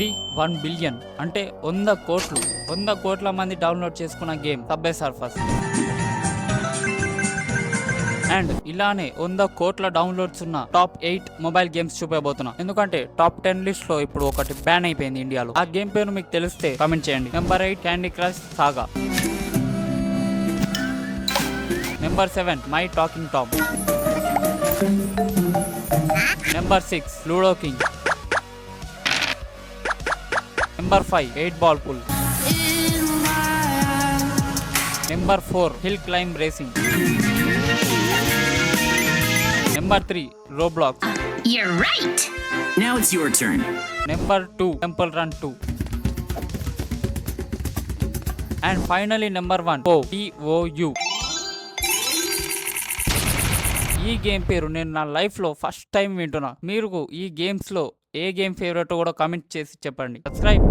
ఇది one billion అంటే వంద కోట్లు. వంద కోట్ల మంది డౌన్లోడ్ చేసుకున్న గేమ్ సబ్బే సర్ఫస్. అండ్ ఇలానే వంద కోట్ల డౌన్లోడ్స్ ఉన్న టాప్ ఎయిట్ మొబైల్ గేమ్స్ చూపబోతున్నా. ఎందుకంటే టాప్ టెన్ లిస్ట్లో ఇప్పుడు ఒకటి బ్యాన్ అయిపోయింది ఇండియాలో. ఆ గేమ్ పేరు మీకు తెలిస్తే కమెంట్ చేయండి. Number eight Candy Crush Saga. Number seven My Talking Tom number six Ludo King. Number 5 8 ball pull. Number 4 hill climb racing. Number 3 Roblox. You're right. Now it's your turn. Number 2 Temple Run 2. And finally number 1 O T O U. ఈ game పేరు నేను నా లైఫ్లో first time వింటున్నా. మీరు ఈ గేమ్స్లో ఏ గేమ్ ఫేవరెట్ కూడా కామెంట్ చేసి చెప్పండి. సబ్స్క్రైబ్.